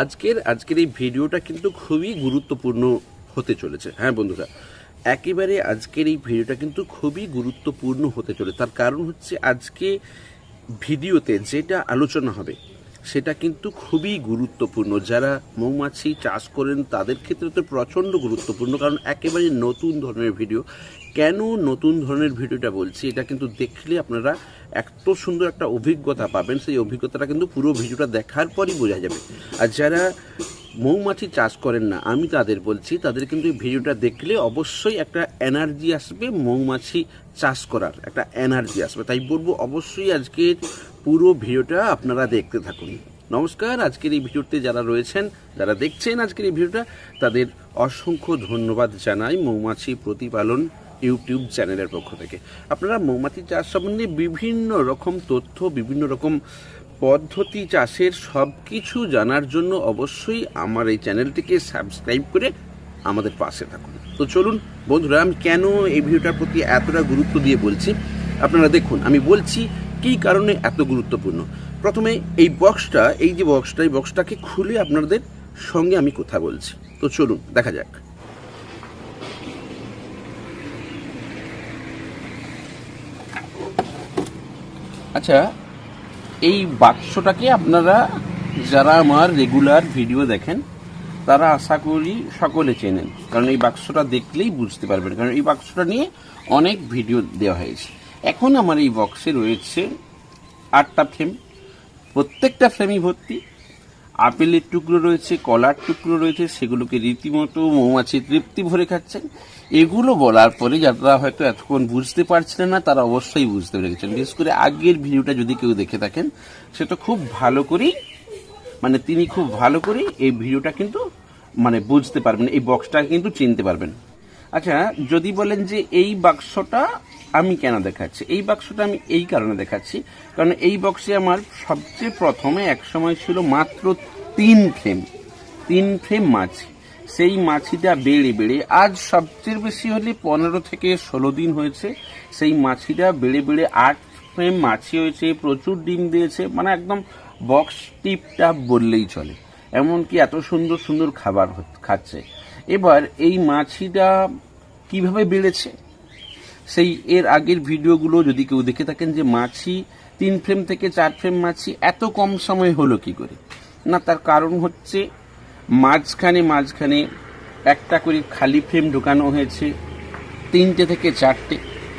আজকের আজকের এই ভিডিওটা কিন্তু খুবই গুরুত্বপূর্ণ হতে চলেছে। হ্যাঁ বন্ধুরা? একেবারে আজকের এই ভিডিওটা কিন্তু খুবই গুরুত্বপূর্ণ হতে চলে তার কারণ হচ্ছে আজকে ভিডিওতে যেটা আলোচনা হবে, সেটা কিন্তু খুবই গুরুত্বপূর্ণ। যারা মৌমাছি চাষ করেন, তাদের ক্ষেত্রে তো প্রচণ্ড গুরুত্বপূর্ণ, কারণ একেবারে নতুন ধরনের ভিডিও। কেন নতুন ধরনের ভিডিওটা বলছি, এটা কিন্তু দেখলে আপনারা এত সুন্দর একটা অভিজ্ঞতা পাবেন, সেই অভিজ্ঞতাটা কিন্তু পুরো ভিডিওটা দেখার পরই বোঝা যাবে। আর যারা মৌমাছি চাষ করেন না, আমি তাদের বলছি, তাদের কিন্তু এই ভিডিওটা দেখলে অবশ্যই একটা এনার্জি আসবে মৌমাছি চাষ করার, একটা এনার্জি আসবে। তাই বলব, অবশ্যই আজকের পুরো ভিডিওটা আপনারা দেখতে থাকুন। নমস্কার, আজকের এই ভিডিওতে যারা রয়েছেন, যারা দেখছেন আজকের এই ভিডিওটা, তাদের অসংখ্য ধন্যবাদ জানাই মৌমাছি প্রতিপালন ইউটিউব চ্যানেলের পক্ষ থেকে। আপনারা মৌমাছি চাষ সম্বন্ধে বিভিন্ন রকম তথ্য, বিভিন্ন রকম পদ্ধতি চাষের সব কিছু জানার জন্য অবশ্যই আমার এই চ্যানেলটিকে সাবস্ক্রাইব করে আমাদের পাশে থাকুন। তো চলুন, বন্ধুরা, আমি কেন এই ভিডিওটার প্রতি এতটা গুরুত্ব দিয়ে বলছি? আপনারা দেখুন, আমি বলছি কী কারণে এত গুরুত্বপূর্ণ? প্রথমে এই বক্সটা এই যে বক্সটা এই বক্সটাকে খুলে আপনাদের সঙ্গে আমি কথা বলছি। তো চলুন, দেখা যাক। আচ্ছা এই বাক্সটাকে আপনারা যারা আমার রেগুলার ভিডিও দেখেন, তারা আশা করি সকলে চেনেন। কারণ এই বাক্সটা দেখলেই বুঝতে পারবেন। কারণ এই বাক্সটা নিয়ে অনেক ভিডিও দেওয়া হয়েছে। এখন আমার এই বক্সে রয়েছে আটটা ফ্রেম প্রত্যেকটা ফ্রেমই ভর্তি। আপেলের টুকরো রয়েছে, কলার টুকরো রয়েছে, সেগুলোকে রীতিমতো মৌমাছি তৃপ্তি ভরে খাচ্ছেন। এগুলো বলার পরে যারা হয়তো এতক্ষণ বুঝতে পারছিলেন না, তারা অবশ্যই বুঝতে পেরেছেন বিশেষ করে আগের ভিডিওটা যদি কেউ দেখে থাকেন, সেটা খুব ভালো করেই মানে তিনি খুব ভালো করেই এই ভিডিওটা কিন্তু মানে বুঝতে পারবেন, এই বক্সটা কিন্তু চিনতে পারবেন। আচ্ছা যদি বলেন যে এই বাক্সটা আমি কেন দেখাচ্ছি? এই বাক্সটা আমি এই কারণে দেখাচ্ছি, কারণ এই বক্সে আমার সবচেয়ে প্রথমে এক সময় ছিল মাত্র তিন ফ্রেম তিন ফ্রেম মাছি। সেই মাছিটা বেড়ে বেড়ে, আজ সবচেয়ে বেশি হলে পনেরো থেকে ষোলো দিন হয়েছে। সেই মাছিটা বেড়ে বেড়ে আট ফ্রেম মাছি হয়েছে, প্রচুর ডিম দিয়েছে মানে একদম বক্স টিপটা বললেই চলে। এমনকি এত সুন্দর সুন্দর খাবার খাচ্ছে। এবার এই মাছিটা কীভাবে বেড়েছে? সেই এর আগের ভিডিওগুলো যদি কেউ দেখে থাকেন যে মাছি, তিন ফ্রেম থেকে চার ফ্রেম মাছি, এত কম সময় হলো কি করে? না, তার কারণ হচ্ছে মাঝখানে মাঝখানে একটা করে খালি ফ্রেম ঢোকানো হয়েছে, তিনটে থেকে চারটে।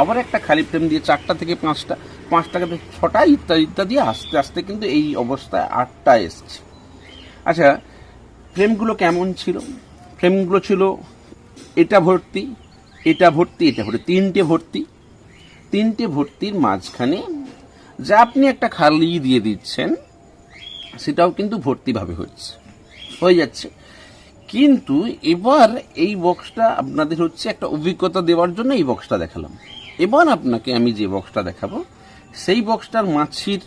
আবার একটা খালি ফ্রেম দিয়ে চারটা থেকে পাঁচটা পাঁচটা থেকে ছটা ইত্যাদি ইত্যাদি আস্তে আস্তে কিন্তু এই অবস্থায় আটটা এসছে। আচ্ছা ফ্রেমগুলো কেমন ছিল? ফ্রেমগুলো ছিল এটা ভর্তি এটা ভর্তি এটা ভর্তি, তিনটে ভর্তি, তিনটে ভর্তির মাঝখানে যা আপনি একটা খালি দিয়ে দিচ্ছেন, সেটাও কিন্তু ভর্তিভাবে হচ্ছে, হয়ে যাচ্ছে। কিন্তু এবার এই বক্সটা আপনাদের হচ্ছে একটা অভিজ্ঞতা দেওয়ার জন্য এই বক্সটা দেখালাম। এবার আপনাকে আমি যে বক্সটা দেখাবো, সেই বক্সটার মাছির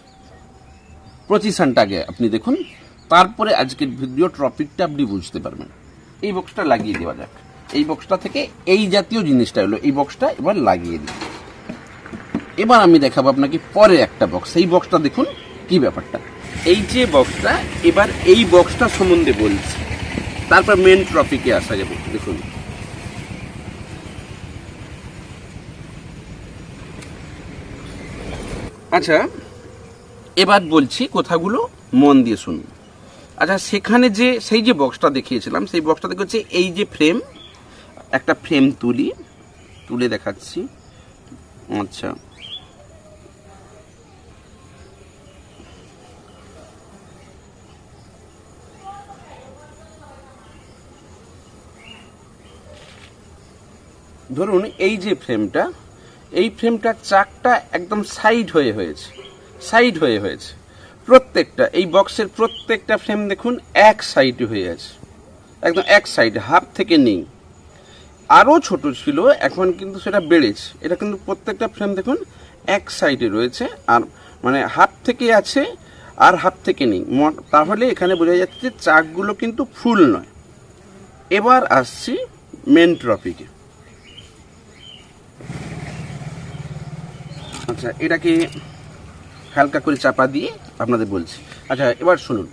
প্রতিষ্ঠানটা আগে আপনি দেখুন, তারপরে আজকের ভিডিও টপিকটা আপনি বুঝতে পারবেন। এই বক্সটা লাগিয়ে দেওয়া যাক। এই বক্সটা থেকে এই জাতীয় জিনিসটা হলো এই বক্সটা এবার লাগিয়ে দিই। এবার আমি দেখাবো আপনাকে পরে একটা বক্স এই বক্সটা দেখুন কি ব্যাপারটা। এই যে বক্সটা এবার এই বক্সটা সম্বন্ধে বলছি। তারপর মেন টপিকে আসা যাবে, দেখুন। আচ্ছা এবার বলছি কথাগুলো মন দিয়ে শুনুন। আচ্ছা সেখানে যে, সেই যে বক্সটা দেখিয়েছিলাম, সেই বক্সটা দেখে হচ্ছে এই যে ফ্রেম একটা ফ্রেম তুলি, তুলে দেখাচ্ছি। আচ্ছা। ধরুন এই যে ফ্রেমটা এই ফ্রেমটার চাকটা একদম সাইড হয়ে হয়েছে সাইড হয়ে হয়েছে। প্রত্যেকটা, এই বক্সের প্রত্যেকটা ফ্রেম দেখুন এক সাইডে হয়ে আছে। একদম এক সাইডে হাফ থেকে নেই। আরও ছোট ছিল, এখন কিন্তু সেটা বেড়েছে। এটা কিন্তু প্রত্যেকটা ফ্রেম দেখুন, এক সাইডে রয়েছে, আর মানে হাত থেকে আছে আর হাত থেকে নেই। তাহলে এখানে বোঝা যাচ্ছে যে চাকগুলো কিন্তু ফুল নয়। এবার আসছি মেন টপিকে আচ্ছা এটাকে হালকা করে চাপা দিয়ে আপনাদের বলছি। আচ্ছা এবার শুনুন।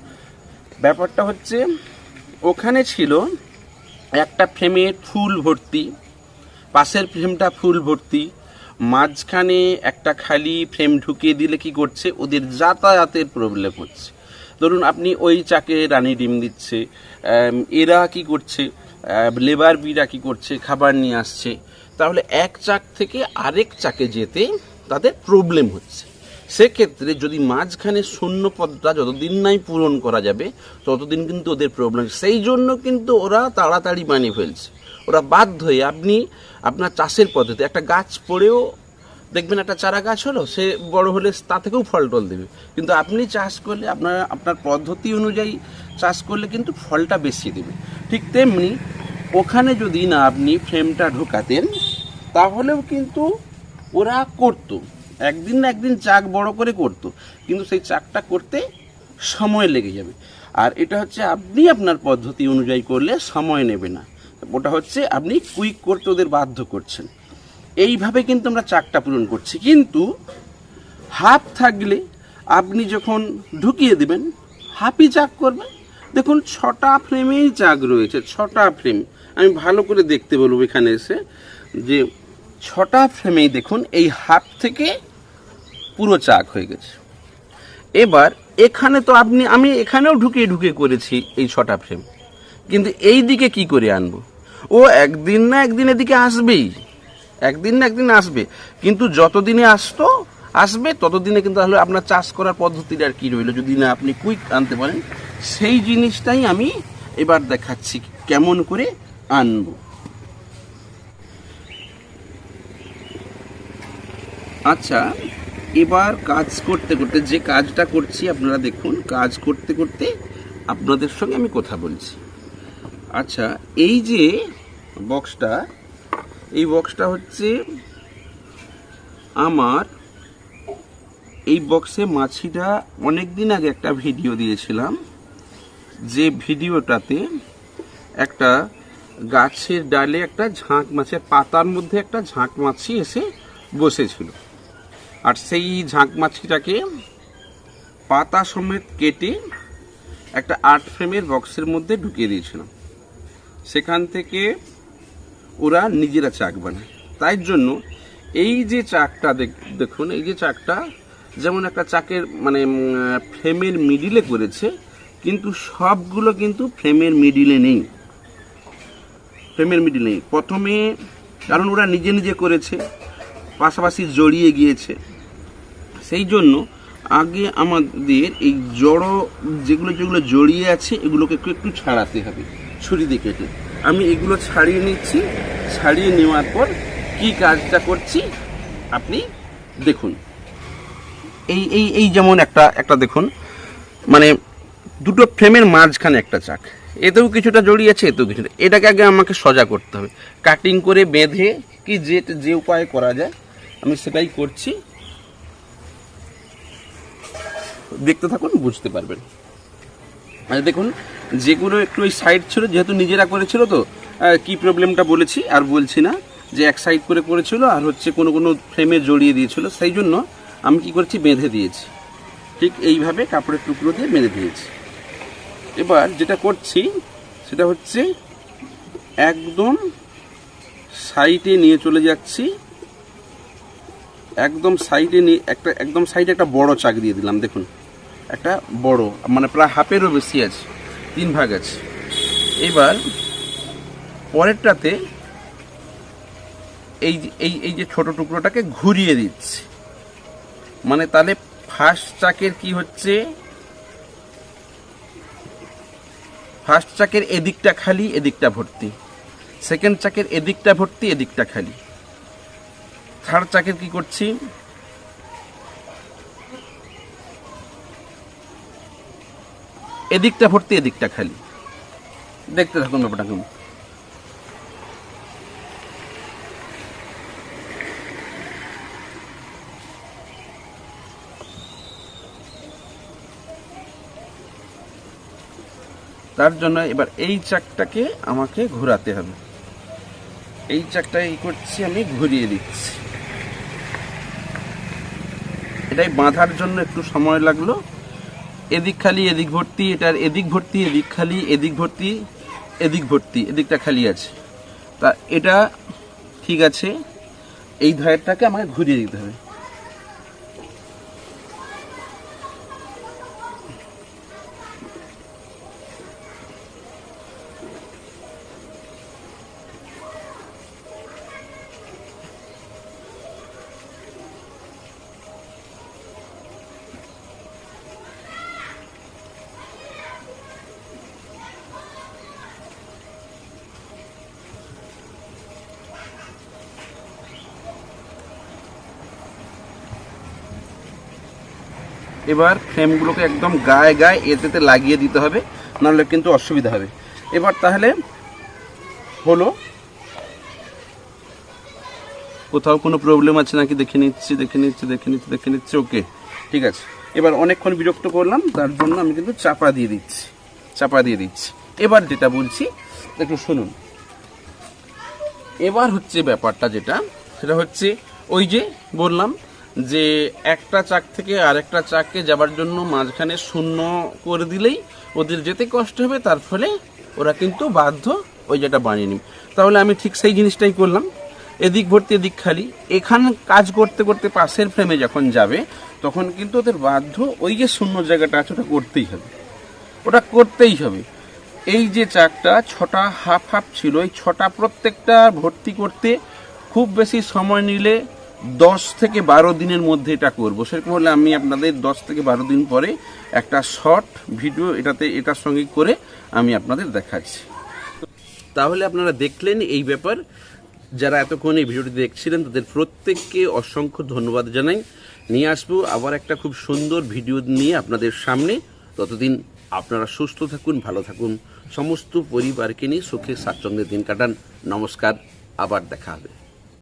ব্যাপারটা হচ্ছে, ওখানে ছিল একটা ফ্রেমে ফুল ভর্তি, পাশের ফ্রেমটা ফুল ভর্তি, মাঝখানে একটা খালি ফ্রেম ঢুকিয়ে দিলে কি করছে? ওদের যাতায়াতের প্রবলেম হচ্ছে। ধরুন আপনি ওই চাকে রানী ডিম দিচ্ছে এরা কি করছে? লেবার বিরা কি করছে? খাবার নিয়ে আসছে। তাহলে এক চাক থেকে আরেক চাকে যেতে তাদের প্রবলেম হচ্ছে। সেক্ষেত্রে যদি মাঝখানে শূন্য পদটা যতদিন নাই পূরণ করা যাবে, ততদিন কিন্তু ওদের প্রবলেম সেই জন্য কিন্তু ওরা তাড়াতাড়ি বানিয়ে ফেলছে। ওরা বাধ্য হয়ে আপনি আপনার চাষের পদ্ধতি, একটা গাছ পড়েও দেখবেন একটা চারা গাছ হলো, সে বড় হলে তা থেকেও ফল টল দেবে। কিন্তু আপনি চাষ করলে আপনার আপনার পদ্ধতি অনুযায়ী চাষ করলে কিন্তু ফলটা বেশি দেবে। ঠিক তেমনি ওখানে যদি না আপনি ফ্রেমটা ঢোকাতেন, তাহলেও কিন্তু ওরা করতো। একদিন না একদিন চাক বড় করে করতো, কিন্তু সেই চাকটা করতে সময় লেগে যাবে। আর এটা হচ্ছে আপনি আপনার পদ্ধতি অনুযায়ী করলে সময় নেবে না। ওটা হচ্ছে আপনি কুইক করতে ওদের বাধ্য করছেন। এইভাবে কিন্তু আমরা চাকটা পূরণ করছি। কিন্তু হাফ থাকলে আপনি যখন ঢুকিয়ে দেবেন, হাফই চাক করবেন। দেখুন, ছটা ফ্রেমেই চাক রয়েছে, ছটা ফ্রেম। আমি ভালো করে দেখতে বলব এখানে এসে যে ছটা ফ্রেমেই দেখুন, এই হাফ থেকে পুরো চাক হয়ে গেছে। এবার এখানে তো আপনি, আমি এখানেও ঢুকিয়ে ঢুকিয়ে করেছি এই ছটা ফ্রেম কিন্তু এই দিকে কি করে আনব? ও একদিন না একদিন এদিকে আসবেই। একদিন না একদিন আসবে। কিন্তু যতদিনে আসতো, আসবে, ততদিনে কিন্তু তাহলে আপনার চাষ করার পদ্ধতিটা আর কি রইল। যদি না আপনি কুইক আনতে পারেন, সেই জিনিসটাই আমি এবার দেখাচ্ছি কেমন করে আনব। আচ্ছা এবার কাজ করতে করতে, যে কাজটা করছি, আপনারা দেখুন, কাজ করতে করতে আপনাদের সঙ্গে আমি কথা বলছি। আচ্ছা এই যে বক্সটা, এই বক্সটা হচ্ছে আমার, এই বক্সে মাছিটা অনেক দিন আগে একটা ভিডিও দিয়েছিলাম, যে ভিডিওটাতে একটা গাছের ডালে একটা ঝাঁক মাছের পাতার মধ্যে একটা ঝাঁক মাছি এসে বসেছিল। আর সেই ঝাঁক মাছিটাকে পাতা সমেত কেটে একটা আর্ট ফ্রেমের বক্সের মধ্যে ঢুকিয়ে দিয়েছিলাম। সেখান থেকে ওরা নিজেরা চাক বানায়। তাই জন্য এই যে চাকটা দেখ- দেখুন, এই যে চাকটা যেমন একটা চাকের মানে ফ্রেমের মিডিলে করেছে, কিন্তু সবগুলো কিন্তু ফ্রেমের মিডিলে নেই। ফ্রেমের মিডিলে নেই। প্রথমে, কারণ ওরা নিজে নিজে করেছে, পাশাপাশি জড়িয়ে গিয়েছে। সেই জন্য আগে আমাদের এই জড়ো যেগুলো যেগুলো জড়িয়ে আছে, এগুলোকে একটু একটু ছাড়াতে হবে, ছুরি দিয়ে কেটে আমি এগুলো ছাড়িয়ে নিচ্ছি। ছাড়িয়ে নেওয়ার পর কি কাজটা করছি, আপনি দেখুন। এই এই এই যেমন একটা একটা দেখুন। মানে দুটো ফ্রেমের মাঝখানে একটা চাক। এতেও কিছুটা জড়িয়ে আছে, এতেও কিছুটা। এটাকে আগে আমাকে সজা করতে হবে। কাটিং করে বেঁধে কি যে যে উপায়ে করা যায়, আমি সেটাই করছি। দেখতে থাকুন, বুঝতে পারবেন। আর দেখুন যেগুলো একটু ওই সাইড ছিল যেহেতু নিজেরা করেছিল তো কি প্রবলেমটা বলেছি আর বলছি না, যে এক সাইড করে করেছিল আর হচ্ছে কোনো কোনো ফ্রেমে জড়িয়ে দিয়েছিল, সেই জন্য আমি কি করেছি, বেঁধে দিয়েছি। ঠিক এইভাবে কাপড়ের টুকরো দিয়ে বেঁধে দিয়েছি। এবার যেটা করছি, সেটা হচ্ছে একদম সাইডে নিয়ে চলে যাচ্ছি। একদম সাইডে নিয়ে, একটা, একদম সাইডে একটা বড় চাক দিয়ে দিলাম, দেখুন। একটা বড় মানে প্রায় হাফেরও বেশি আছে, তিন ভাগ আছে। এবার পরেরটাতে এই এই এই যে ছোট টুকরোটাকে ঘুরিয়ে দিচ্ছি। মানে তাহলে ফার্স্ট চাকের কি হচ্ছে? ফার্স্ট চাকের এদিকটা খালি, এদিকটা ভর্তি। সেকেন্ড চাকের এদিকটা ভর্তি, এদিকটা খালি। থার্ড চাকের কি করছি? এদিকটা ভর্তি, এদিকটা খালি। দেখতে থাকুন ব্যাপারটা কেমন তার জন্য এবার এই চাকটাকে আমাকে ঘোরাতে হবে। এই চাকটা এই করছি, আমি ঘুরিয়ে দিচ্ছি। এটাই বাঁধার জন্য একটু সময় লাগল। এদিক খালি, এদিক ভর্তি, এটার এদিক ভর্তি, এদিক খালি, এদিক ভর্তি এদিক ভর্তি, এদিকটা খালি আছে। তা এটা ঠিক আছে, এই ধারেরটাকে আমাকে ঘুরিয়ে দিতে হবে। এবার ফ্রেমগুলোকে একদম গায়ে গায়ে এতেতে লাগিয়ে দিতে হবে, নাহলে কিন্তু অসুবিধা হবে। এবার তাহলে হলো, কোথাও কোনো প্রবলেম আছে নাকি? দেখে নিচ্ছি দেখে নিচ্ছি দেখে নিচ্ছি দেখে নিচ্ছি ওকে ঠিক আছে। এবার অনেকক্ষণ বিরক্ত করলাম, তার জন্য আমি কিন্তু চাপা দিয়ে দিচ্ছি, চাপা দিয়ে দিচ্ছি। এবার যেটা বলছি, একটু শুনুন। এবার হচ্ছে ব্যাপারটা যেটা, সেটা হচ্ছে ওই যে বললাম যে একটা চাক থেকে আরেকটা চাককে যাবার জন্য মাঝখানে শূন্য করে দিলেই ওদের যেতে কষ্ট হবে, তার ফলে ওরা কিন্তু বাধ্য ওই যেটা বানিয়ে নিবে। তাহলে আমি ঠিক সেই জিনিসটাই করলাম। এদিক ভর্তি, এদিক খালি। এখানে কাজ করতে করতে পাশের ফ্রেমে যখন যাবে, তখন কিন্তু ওদের বাধ্য ওই যে শূন্য জায়গাটা আছে, ওটা করতেই হবে। ওটা করতেই হবে। এই যে চাকটা ছটা হাফ হাফ ছিল, এই ছটা প্রত্যেকটা ভর্তি করতে খুব বেশি সময় নিলে দশ থেকে বারো দিনের মধ্যে এটা করব। সেরকম হলে আমি আপনাদের দশ থেকে বারো দিন পরে একটা শর্ট ভিডিও এটাতে, এটার সঙ্গে করে আমি আপনাদের দেখাচ্ছি। তাহলে আপনারা দেখলেন এই ব্যাপার। যারা এতক্ষণ এই ভিডিওটি দেখছিলেন, তাদের প্রত্যেককে অসংখ্য ধন্যবাদ জানাই। নিয়ে আসব আবার একটা খুব সুন্দর ভিডিও নিয়ে আপনাদের সামনে। ততদিন আপনারা সুস্থ থাকুন, ভালো থাকুন। সমস্ত পরিবারকে নিয়ে সুখে স্বাচ্ছন্দ্যের দিন কাটান। নমস্কার, আবার দেখা হবে।